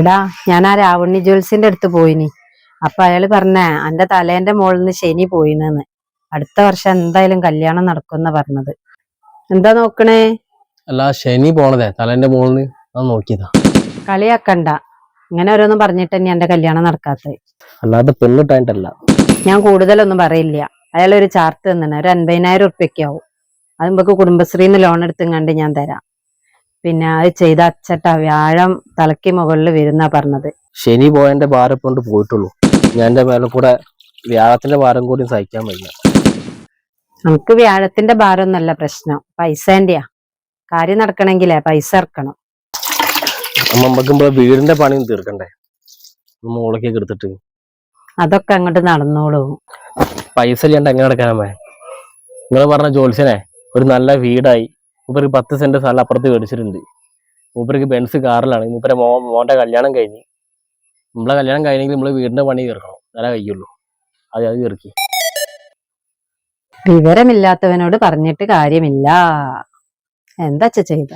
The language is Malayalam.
എടാ ഞാൻ ആ രാവണി ജ്വൽസിന്റെ അടുത്ത് പോയിനി. അപ്പൊ അയാൾ പറഞ്ഞ എന്റെ തലേന്റെ മുകളിൽ നിന്ന് ശനി പോയിനെന്ന് അടുത്ത വർഷം എന്തായാലും കല്യാണം നടക്കുന്ന പറഞ്ഞത്. എന്താ നോക്കണേ? അല്ല ശനി പോണതേ തലേന്റെ മുകളിൽ ഞാൻ നോക്കിയതാ. കളിയാക്കണ്ട. ഇങ്ങനെ ഓരോന്നും പറഞ്ഞിട്ട് തന്നെ എന്റെ കല്യാണം നടക്കാത്തത് അല്ലാതെ പെണ്ണിട്ടായിട്ടല്ല. ഞാൻ കൂടുതലൊന്നും പറയില്ല. അയാൾ ഒരു ചാർട്ട് തന്നെ ഒരു അൻപതിനായിരം ഉറുപ്പ്യക്കാവും അത് നമുക്ക് കുടുംബശ്രീന്ന് ലോൺ എടുത്തും കണ്ട് ഞാൻ തരാം. പിന്നെ അത് ചെയ്ത അച്ചട്ട വ്യാഴം തലയ്ക്ക് മുകളിൽ വരുന്ന പറഞ്ഞത്. ശനി പോയന്റെ ഭാരം കൊണ്ട് പോയിട്ടുള്ളൂ. ഞാൻ എന്റെ മേലെ കൂടെ വ്യാഴത്തിന്റെ ഭാരം കൂടി സഹിക്കാൻ വയ്യ. നമുക്ക് വ്യാഴത്തിന്റെ ഭാരം ഒന്നല്ല പ്രശ്നം പൈസേന്റെയാ കാര്യം നടക്കണമെങ്കിലേ പൈസ ഇറക്കണം. അമ്മ നമുക്ക് നമ്മളെ വീടിന്റെ പണി തീർക്കണ്ടേ? മോളൊക്കെ എടുത്തിട്ട്. അതൊക്കെ അങ്ങോട്ട് നടന്നോളൂ. പൈസ ഇല്ലാണ്ട് എങ്ങനെ നടക്കാനമ്മേ നിങ്ങൾ പറഞ്ഞ ജോത്സ്യനെ ഒരു നല്ല വീടായി. മൂപ്പർക്ക് പത്ത് സെന്റ് സ്ഥലം അപ്പുറത്ത് മേടിച്ചിട്ടുണ്ട്. മൂപ്പർക്ക് ബെൻസ് കാറിലാണ്. മൂപ്പരെ മോ മോന്റെ കല്യാണം കഴിഞ്ഞ്. നമ്മളെ കല്യാണം കഴിഞ്ഞെങ്കിൽ നമ്മൾ വീടിന്റെ പണി തീർക്കണം. എന്നാലേ കഴിയുള്ളൂ അത് അത് തീർക്കി. വിവരമില്ലാത്തവനോട് പറഞ്ഞിട്ട് കാര്യമില്ല. എന്താ ചെയ്ത?